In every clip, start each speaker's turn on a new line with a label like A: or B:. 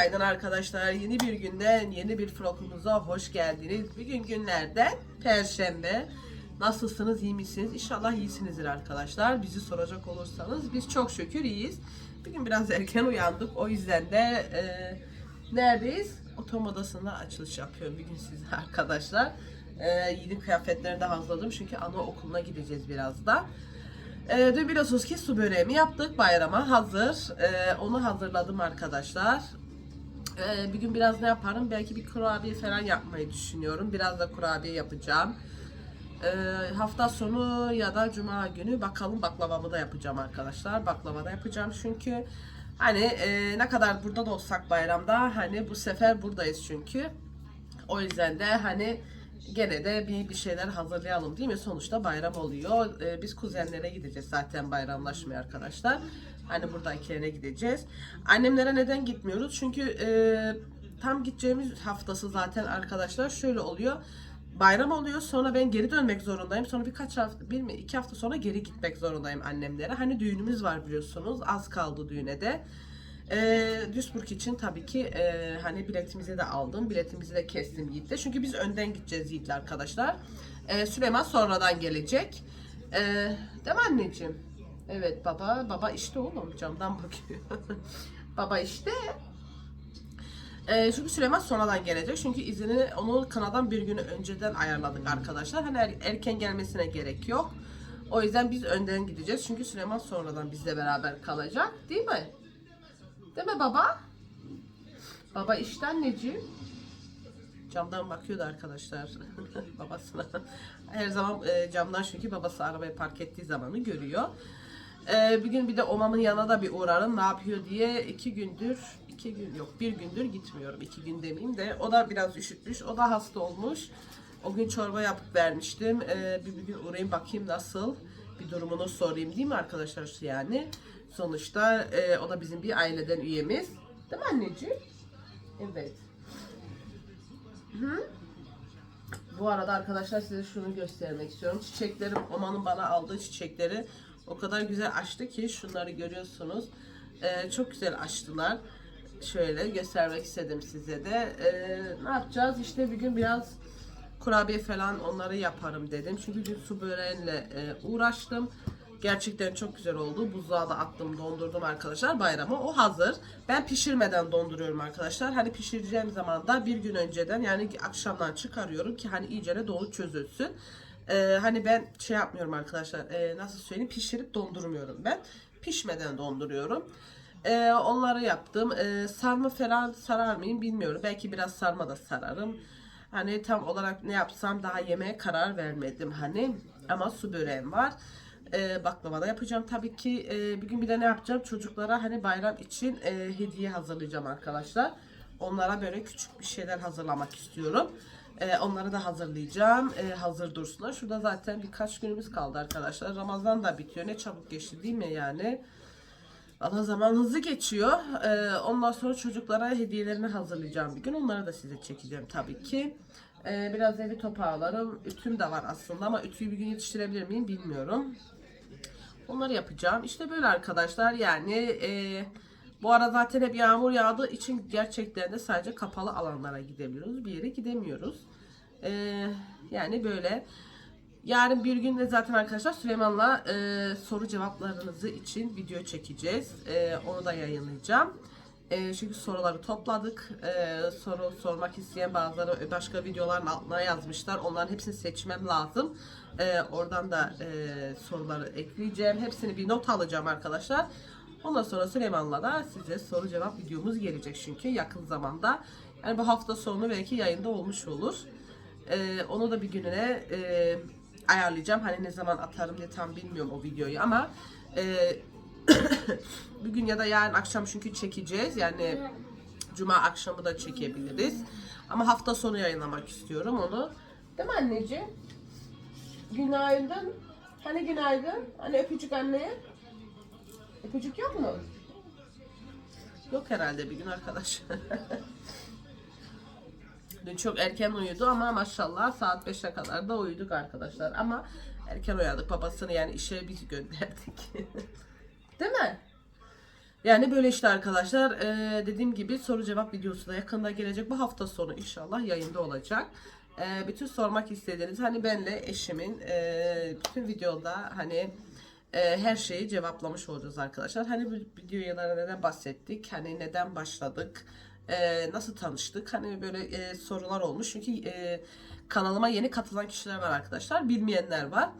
A: Günaydın arkadaşlar. Yeni bir günden yeni bir vlogumuza hoş geldiniz. Bugün günlerden Perşembe. Nasılsınız, iyi misiniz? İnşallah iyisinizdir arkadaşlar. Bizi soracak olursanız biz çok şükür iyiyiz. Bugün biraz erken uyandık. O yüzden de e, neredeyiz? Otom odasında açılış yapıyorum bugün size arkadaşlar. E, yeni kıyafetlerini de hazırladım çünkü anaokuluna gideceğiz birazdan. Ee, dün biliyorsunuz ki su böreğimi yaptık bayrama hazır. Ee, onu hazırladım arkadaşlar. Ee, bir gün biraz ne yaparım? Belki bir kurabiye falan yapmayı düşünüyorum. Biraz da kurabiye yapacağım. Ee, hafta sonu ya da cuma günü bakalım baklavamı da yapacağım arkadaşlar. Baklava da yapacağım çünkü hani e, ne kadar burada da olsak bayramda hani bu sefer buradayız çünkü. O yüzden de hani gene de bir, bir şeyler hazırlayalım değil mi? Sonuçta bayram oluyor. Ee, biz kuzenlere gideceğiz zaten bayramlaşmaya arkadaşlar. Hani buradakilerine gideceğiz. Annemlere neden gitmiyoruz? Çünkü e, tam gideceğimiz haftası zaten arkadaşlar şöyle oluyor. Bayram oluyor sonra ben geri dönmek zorundayım. Sonra birkaç hafta, bir mi iki hafta sonra geri gitmek zorundayım annemlere. Hani düğünümüz var biliyorsunuz. Az kaldı düğüne de. E, Duisburg için tabii ki e, hani biletimizi de aldım. Biletimizi de kestim Yiğit'le. Çünkü biz önden gideceğiz Yiğit'le arkadaşlar. E, Süleyman sonradan gelecek. E, değil mi anneciğim? Evet baba. Baba işte oğlum camdan bakıyor. baba işte. E, çünkü Süleyman sonradan gelecek. Çünkü izini onu kınadan bir günü önceden ayarladık arkadaşlar. Hani er- erken gelmesine gerek yok. O yüzden biz önden gideceğiz. Çünkü Süleyman sonradan bizle beraber kalacak. Değil mi? Değil mi baba? Baba işte anneciğim. Camdan bakıyordu arkadaşlar babasına. Her zaman e, camdan çünkü babası arabayı park ettiği zamanı görüyor. E, bir gün bir de omamın yanına da bir uğrarım ne yapıyor diye iki gündür iki gün yok bir gündür gitmiyorum iki gün demeyeyim de o da biraz üşütmüş o da hasta olmuş. O gün çorba yapıp vermiştim. E, bir, bir gün uğrayayım bakayım nasıl bir durumunu sorayım değil mi arkadaşlar yani. Sonuçta e, o da bizim bir aileden üyemiz. Değil mi anneciğim? Evet. Hı? Bu arada arkadaşlar size şunu göstermek istiyorum. Çiçeklerim, Oman'ın bana aldığı çiçekleri o kadar güzel açtı ki şunları görüyorsunuz. Ee, çok güzel açtılar. Şöyle göstermek istedim size de. Ee, ne yapacağız? İşte bir gün biraz kurabiye falan onları yaparım dedim. Çünkü dün su böreğiyle e, uğraştım. Gerçekten çok güzel oldu. Buzluğa da attım, dondurdum arkadaşlar bayrama. O hazır. Ben pişirmeden donduruyorum arkadaşlar. Hani pişireceğim zaman da bir gün önceden yani akşamdan çıkarıyorum ki hani iyicene dolu çözülsün. Ee, hani ben şey yapmıyorum arkadaşlar. e, nasıl söyleyeyim? Pişirip dondurmuyorum ben. Pişmeden donduruyorum. Ee, onları yaptım. Ee, sarma falan sarar mıyım bilmiyorum. Belki biraz sarma da sararım. Hani tam olarak ne yapsam daha yemeğe karar vermedim hani. Ama su böreğim var. Ee, baklava da yapacağım tabii ki. Ee, bir gün bir de ne yapacağım? Çocuklara hani bayram için e, hediye hazırlayacağım arkadaşlar. Onlara böyle küçük bir şeyler hazırlamak istiyorum. Ee, onları da hazırlayacağım. Ee, hazır dursunlar. Şurada zaten birkaç günümüz kaldı arkadaşlar. Ramazan da bitiyor. Ne çabuk geçti değil mi yani? Valla zaman hızlı geçiyor. Ee, ondan sonra çocuklara hediyelerini hazırlayacağım bir gün. Onları da size çekeceğim tabii ki. Ee, biraz evi toparlarım. Ütüm de var aslında ama ütüyü bir gün yetiştirebilir miyim bilmiyorum. Onları yapacağım. İşte böyle arkadaşlar yani e, bu ara zaten hep yağmur yağdığı için gerçekten de sadece kapalı alanlara gidebiliyoruz. Bir yere gidemiyoruz. E, yani böyle. Yarın bir gün de zaten arkadaşlar Süleyman'la e, soru cevaplarınızı için video çekeceğiz. E, onu da yayınlayacağım. E, çünkü soruları topladık. E, soru sormak isteyen bazıları başka videoların altına yazmışlar. Onların hepsini seçmem lazım. E, oradan da e, soruları ekleyeceğim. Hepsini bir not alacağım arkadaşlar. Ondan sonra Süleyman'la da size soru cevap videomuz gelecek çünkü yakın zamanda. Yani bu hafta sonu belki yayında olmuş olur. E, onu da bir gününe e, ayarlayacağım. Hani ne zaman atarım diye tam bilmiyorum o videoyu ama e, bugün ya da yarın akşam çünkü çekeceğiz. Yani cuma akşamı da çekebiliriz. Ama hafta sonu yayınlamak istiyorum onu. Değil mi anneciğim? Günaydın. Hani günaydın? Hani öpücük anneye? Öpücük yok mu? Yok herhalde bir gün arkadaş. Dün çok erken uyudu ama maşallah saat 5'e kadar da uyuduk arkadaşlar. Ama erken uyandık. Babasını yani işe biz gönderdik. Değil mi? Yani böyle işte arkadaşlar Ee, dediğim gibi soru cevap videosu da yakında gelecek. Bu hafta sonu inşallah yayında olacak. Ee, bütün sormak istediğiniz hani benle eşimin e, bütün videoda hani e, her şeyi cevaplamış olacağız arkadaşlar. Hani bu videolara neden bahsettik? Hani neden başladık? E, nasıl tanıştık? Hani böyle e, sorular olmuş. Çünkü e, kanalıma yeni katılan kişiler var arkadaşlar. Bilmeyenler var.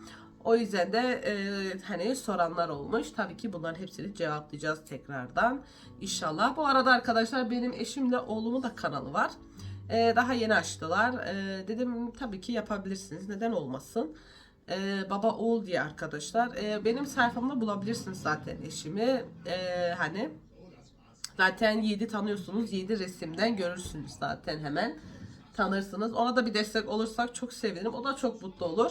A: O yüzden de e, hani soranlar olmuş. Tabii ki bunların hepsini cevaplayacağız tekrardan. İnşallah. Bu arada arkadaşlar benim eşimle oğlumun da kanalı var. E, daha yeni açtılar. E, dedim tabii ki yapabilirsiniz. Neden olmasın? E, baba oğul diye arkadaşlar. E, benim sayfamda bulabilirsiniz zaten eşimi. E, hani Zaten Yiğit'i tanıyorsunuz. Yiğit'i resimden görürsünüz zaten hemen. Tanırsınız. Ona da bir destek olursak çok sevinirim. O da çok mutlu olur.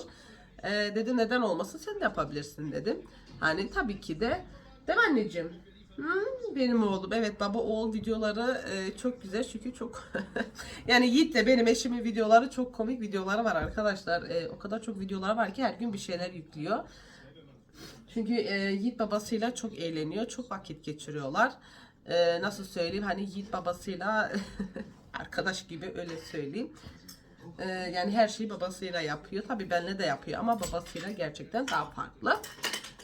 A: Ee, dedi neden olmasın sen de yapabilirsin dedim. Hani tabii ki de. Değil mi anneciğim? Hmm, benim oğlum. Evet baba oğul videoları e, çok güzel çünkü çok yani Yiğit de benim eşimin videoları çok komik videoları var arkadaşlar. E, o kadar çok videoları var ki her gün bir şeyler yüklüyor. Çünkü e, Yiğit babasıyla çok eğleniyor. Çok vakit geçiriyorlar. E, nasıl söyleyeyim hani Yiğit babasıyla arkadaş gibi öyle söyleyeyim. E, yani her şeyi babasıyla yapıyor. Tabii benle de yapıyor ama babasıyla gerçekten daha farklı.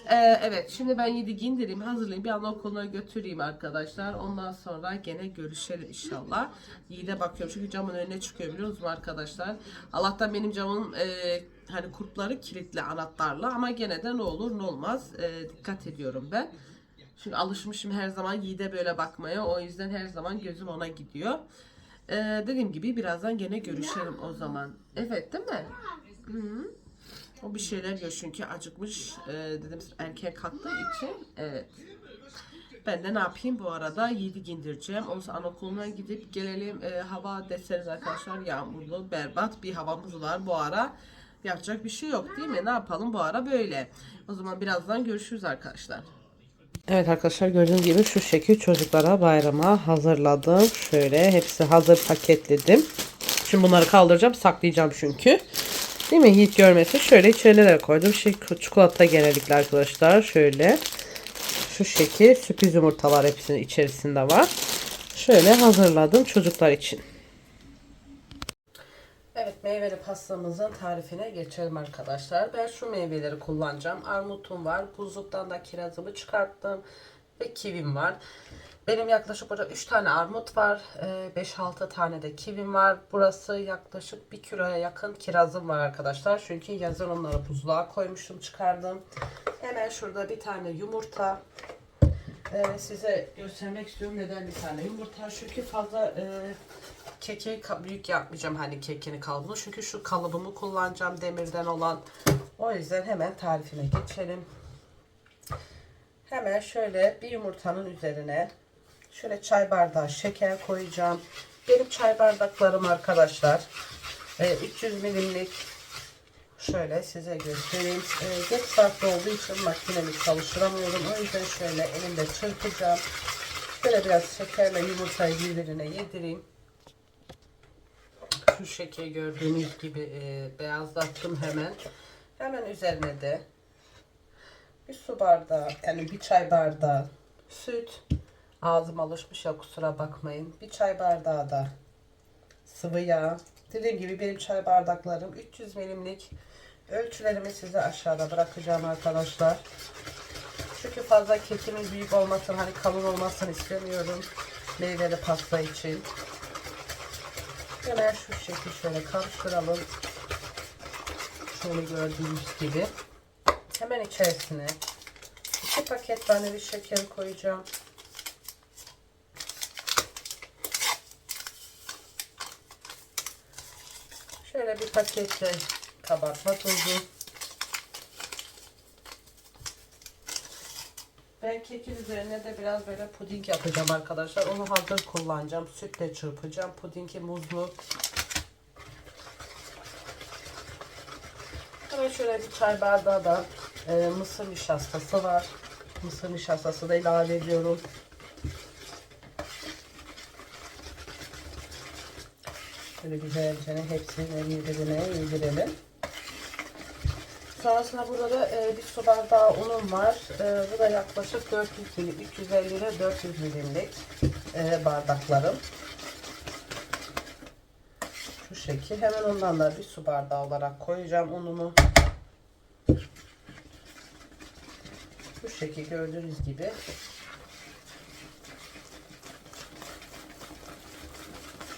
A: E, evet şimdi ben Yiğit'i giyindireyim hazırlayayım bir an okuluna götüreyim arkadaşlar. Ondan sonra gene görüşelim inşallah. Yiğit'e bakıyorum çünkü camın önüne çıkıyor biliyor musunuz arkadaşlar. Allah'tan benim camın e, hani kurtları kilitli anahtarlı ama gene de ne olur ne olmaz e, dikkat ediyorum ben. Çünkü alışmışım her zaman Yiğit'e böyle bakmaya. O yüzden her zaman gözüm ona gidiyor. Ee, dediğim gibi birazdan gene görüşelim o zaman. Evet değil mi? Hı-hı. O bir şeyler yiyor çünkü acıkmış. Ee, dedim erken kalktığı için. Evet. Ben de ne yapayım bu arada Yiğit'i gindireceğim. Sonra anaokuluna gidip gelelim. Ee, hava deseniz arkadaşlar yağmurlu, berbat bir havamız var bu ara. Yapacak bir şey yok değil mi? Ne yapalım bu ara böyle. O zaman birazdan görüşürüz arkadaşlar. Evet arkadaşlar gördüğünüz gibi şu şekil çocuklara bayrama hazırladım. Şöyle hepsi hazır paketledim. Şimdi bunları kaldıracağım saklayacağım çünkü. Değil mi? Yiğit görmesin. Şöyle içerilere koydum. Şey, çikolata genellikle arkadaşlar. Şöyle. Şu şekil sürpriz yumurtalar hepsinin içerisinde var. Şöyle hazırladım çocuklar için. Evet meyveli pastamızın tarifine geçelim arkadaşlar. Ben şu meyveleri kullanacağım. Armutum var. Buzluktan da kirazımı çıkarttım. Ve kivim var. Benim yaklaşık burada 3 tane armut var. 5-6 tane de kivim var. Burası yaklaşık 1 kiloya yakın kirazım var arkadaşlar. Çünkü yazın onları buzluğa koymuştum çıkardım. Hemen şurada bir tane yumurta. Ee, size göstermek istiyorum neden bir tane yumurta. Çünkü fazla e, keki büyük yapmayacağım hani kekini kalıbını. Çünkü şu kalıbımı kullanacağım demirden olan. O yüzden hemen tarifine geçelim. Hemen şöyle bir yumurtanın üzerine şöyle çay bardağı şeker koyacağım. Benim çay bardaklarım arkadaşlar 300 milimlik şöyle size göstereyim. E, geç saatte olduğu için makinemi çalıştıramıyorum. O yüzden şöyle elimde çırpacağım. Şöyle biraz şekerle yumurtayı birbirine yedireyim şu şekil gördüğünüz gibi e, beyazlattım hemen. Hemen üzerine de bir su bardağı yani bir çay bardağı süt ağzım alışmış ya kusura bakmayın. Bir çay bardağı da sıvı yağ. Dediğim gibi benim çay bardaklarım 300 milimlik. Ölçülerimi size aşağıda bırakacağım arkadaşlar. Çünkü fazla kekimin büyük olmasın, hani kalın olmasını istemiyorum. Meyveli pasta için. Hemen şu şekilde şöyle karıştıralım. Şöyle gördüğünüz gibi. Hemen içerisine iki paket vanilya şekeri koyacağım. Şöyle bir paketle kabartma tozu. Ben kekin üzerine de biraz böyle puding yapacağım arkadaşlar. Onu hazır kullanacağım. Sütle çırpacağım. Pudingi muzlu. Hemen şöyle bir çay bardağı da e, mısır nişastası var. Mısır nişastası da ilave ediyorum. Şöyle güzelce hepsini birbirine yedirelim. Sonrasında burada da e, bir su bardağı unum var. E, bu da yaklaşık 400 milim, 350 ile 400 milimlik e, bardaklarım. Şu şekil. Hemen ondan da bir su bardağı olarak koyacağım unumu. Bu şekil gördüğünüz gibi.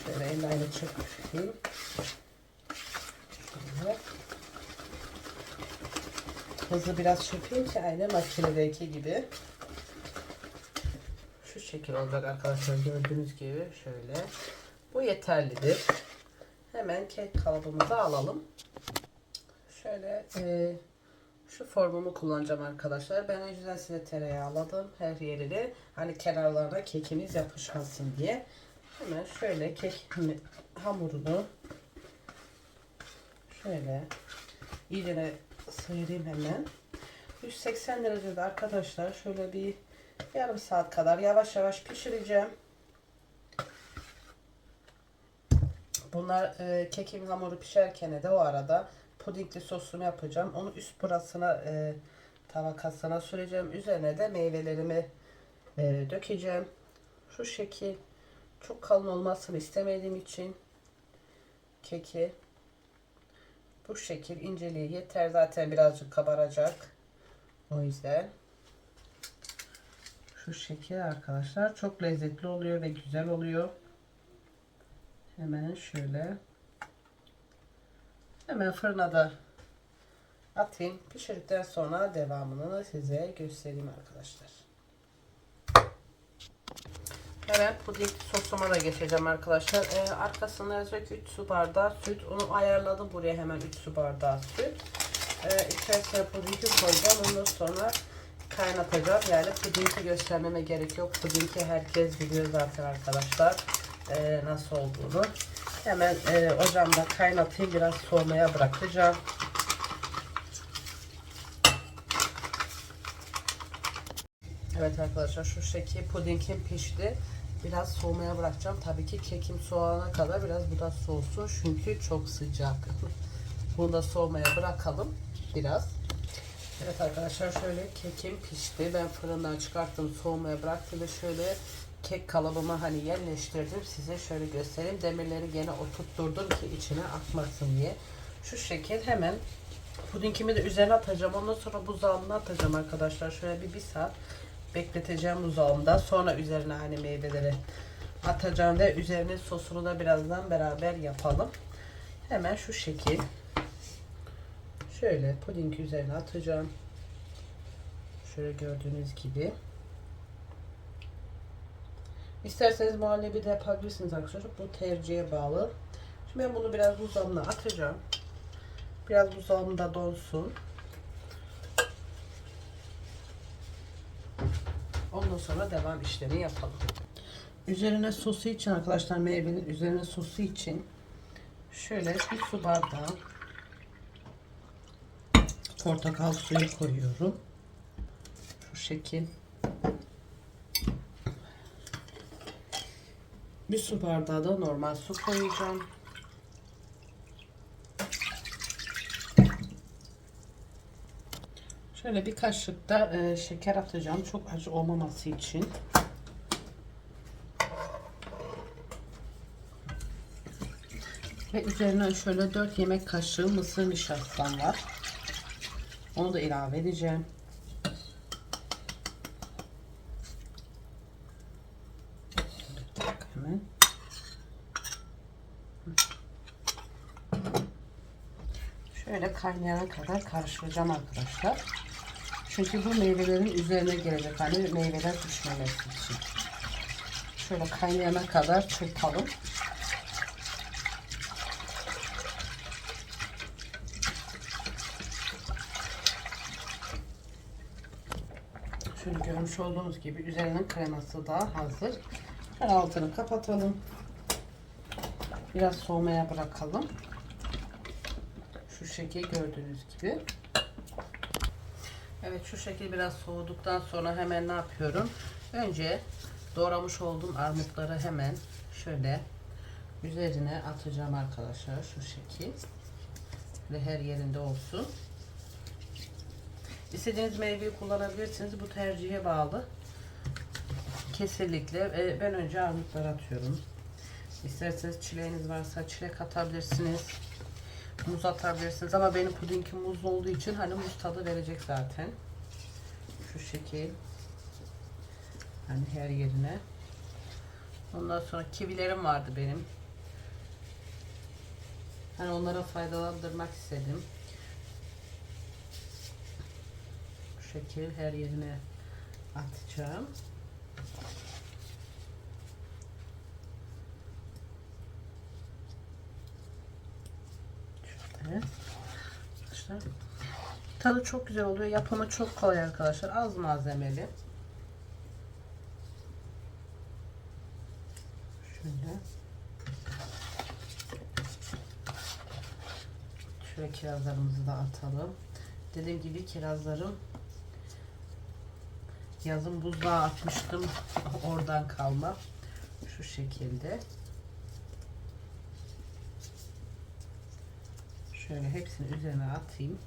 A: Şöyle elle çırpayım. Şöyle. Hızlı biraz çırpayım ki aynı makinedeki gibi. Şu şekil olacak arkadaşlar gördüğünüz gibi şöyle. Bu yeterlidir. Hemen kek kalıbımızı alalım. Şöyle e, şu formumu kullanacağım arkadaşlar. Ben önceden size tereyağladım her yerini. Hani kenarlarına kekimiz yapışmasın diye. Hemen şöyle kek hamurunu şöyle iyice sıyırayım hemen. 180 derecede arkadaşlar şöyle bir yarım saat kadar yavaş yavaş pişireceğim. Bunlar e, kekim hamuru pişerken de o arada pudingli sosumu yapacağım. Onu üst burasına e, tabakasına süreceğim. Üzerine de meyvelerimi e, dökeceğim. Şu şekil çok kalın olmasını istemediğim için keki bu şekil inceliği yeter. Zaten birazcık kabaracak. O yüzden şu şekil arkadaşlar çok lezzetli oluyor ve güzel oluyor. Hemen şöyle hemen fırına da atayım. Pişirdikten sonra devamını size göstereyim arkadaşlar. Hemen puding sosuma da geçeceğim arkadaşlar. Ee, arkasında yazacak 3 su bardağı süt. Onu ayarladım buraya hemen 3 su bardağı süt. Ee, içerisine pudingi koyacağım. Ondan sonra kaynatacağım. Yani pudingi göstermeme gerek yok. Pudingi herkes biliyor zaten arkadaşlar. Ee, nasıl olduğunu. Hemen e, ocağımda kaynatayım. Biraz soğumaya bırakacağım. Evet arkadaşlar şu şekil pudingim pişti. Biraz soğumaya bırakacağım. Tabii ki kekim soğana kadar biraz bu da soğusun. Çünkü çok sıcak. Bunu da soğumaya bırakalım biraz. Evet arkadaşlar şöyle kekim pişti. Ben fırından çıkarttım soğumaya bıraktım ve şöyle kek kalıbıma hani yerleştirdim. Size şöyle göstereyim. Demirleri gene oturtturdum ki içine akmasın diye. Şu şekil hemen pudingimi de üzerine atacağım. Ondan sonra buzdolabına atacağım arkadaşlar. Şöyle bir, bir saat bekleteceğim buzdolabında. Sonra üzerine hani meyveleri atacağım ve üzerine sosunu da birazdan beraber yapalım. Hemen şu şekil. Şöyle puding üzerine atacağım. Şöyle gördüğünüz gibi. İsterseniz muhallebi de yapabilirsiniz arkadaşlar. Bu tercihe bağlı. Şimdi ben bunu biraz buzdolabına atacağım. Biraz buzdolabında donsun. Ondan sonra devam işlemi yapalım. Üzerine sosu için arkadaşlar meyvenin üzerine sosu için şöyle bir su bardağı portakal suyu koyuyorum. Şu şekil. Bir su bardağı da normal su koyacağım. Şöyle bir kaşık da e, şeker atacağım. Çok acı olmaması için. Ve üzerine şöyle 4 yemek kaşığı mısır nişastam var. Onu da ilave edeceğim. Şöyle kaynayana kadar karıştıracağım arkadaşlar. Çünkü bu meyvelerin üzerine gelecek. Hani meyveler düşmemesi için. Şöyle kaynayana kadar çırpalım. Şöyle görmüş olduğunuz gibi üzerinin kreması da hazır. Şöyle altını kapatalım. Biraz soğumaya bırakalım. Şu şekil gördüğünüz gibi. Evet şu şekil biraz soğuduktan sonra hemen ne yapıyorum? Önce doğramış olduğum armutları hemen şöyle üzerine atacağım arkadaşlar şu şekil. Ve her yerinde olsun. İstediğiniz meyveyi kullanabilirsiniz. Bu tercihe bağlı. Kesinlikle. Ben önce armutları atıyorum. İsterseniz çileğiniz varsa çilek atabilirsiniz. Muz atabilirsiniz ama benim pudingim muzlu olduğu için hani muz tadı verecek zaten. Şu şekil. Hani her yerine. Ondan sonra kivilerim vardı benim. Hani onlara faydalandırmak istedim. Bu şekil her yerine atacağım. Şöyle. Arkadaşlar. Tadı çok güzel oluyor. Yapımı çok kolay arkadaşlar. Az malzemeli. Şöyle. Şöyle kirazlarımızı da atalım. Dediğim gibi kirazlarım yazın buzluğa atmıştım. Oradan kalma. Şu şekilde. Şöyle hepsini üzerine atayım.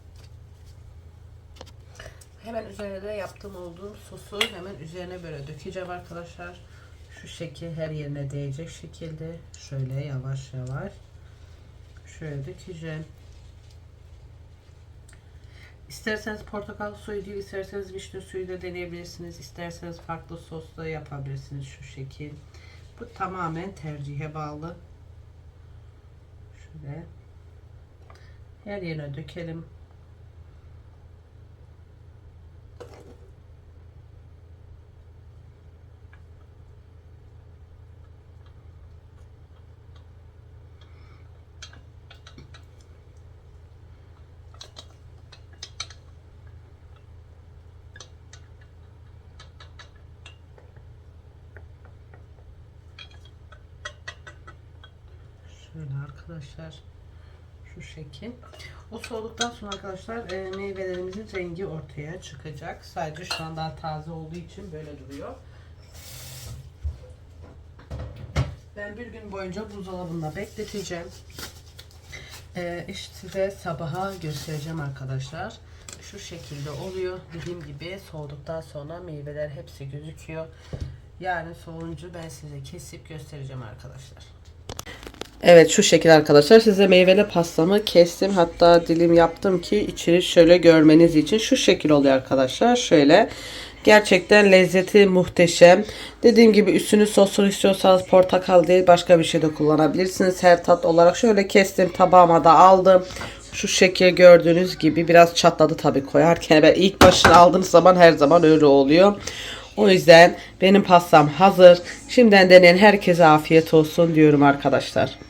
A: Hemen üzerine de yaptığım olduğum sosu hemen üzerine böyle dökeceğim arkadaşlar. Şu şekil her yerine değecek şekilde. Şöyle yavaş yavaş. Şöyle dökeceğim. İsterseniz portakal suyu değil, isterseniz vişne suyu da deneyebilirsiniz. İsterseniz farklı sosla yapabilirsiniz şu şekil. Bu tamamen tercihe bağlı. Şöyle her yerine dökelim. Şöyle arkadaşlar şu şekil. O soğuduktan sonra arkadaşlar e, meyvelerimizin rengi ortaya çıkacak. Sadece şu an daha taze olduğu için böyle duruyor. Ben bir gün boyunca buzdolabında bekleteceğim. E, işte ve sabaha göstereceğim arkadaşlar. Şu şekilde oluyor. Dediğim gibi soğuduktan sonra meyveler hepsi gözüküyor. Yarın soğunca ben size kesip göstereceğim arkadaşlar. Evet şu şekil arkadaşlar. Size meyveli pastamı kestim. Hatta dilim yaptım ki içini şöyle görmeniz için. Şu şekil oluyor arkadaşlar. Şöyle. Gerçekten lezzeti muhteşem. Dediğim gibi üstünü soslu istiyorsanız portakal değil başka bir şey de kullanabilirsiniz. Her tat olarak şöyle kestim. Tabağıma da aldım. Şu şekil gördüğünüz gibi biraz çatladı tabii koyarken. Ben ilk başını aldığınız zaman her zaman öyle oluyor. O yüzden benim pastam hazır. Şimdiden deneyen herkese afiyet olsun diyorum arkadaşlar.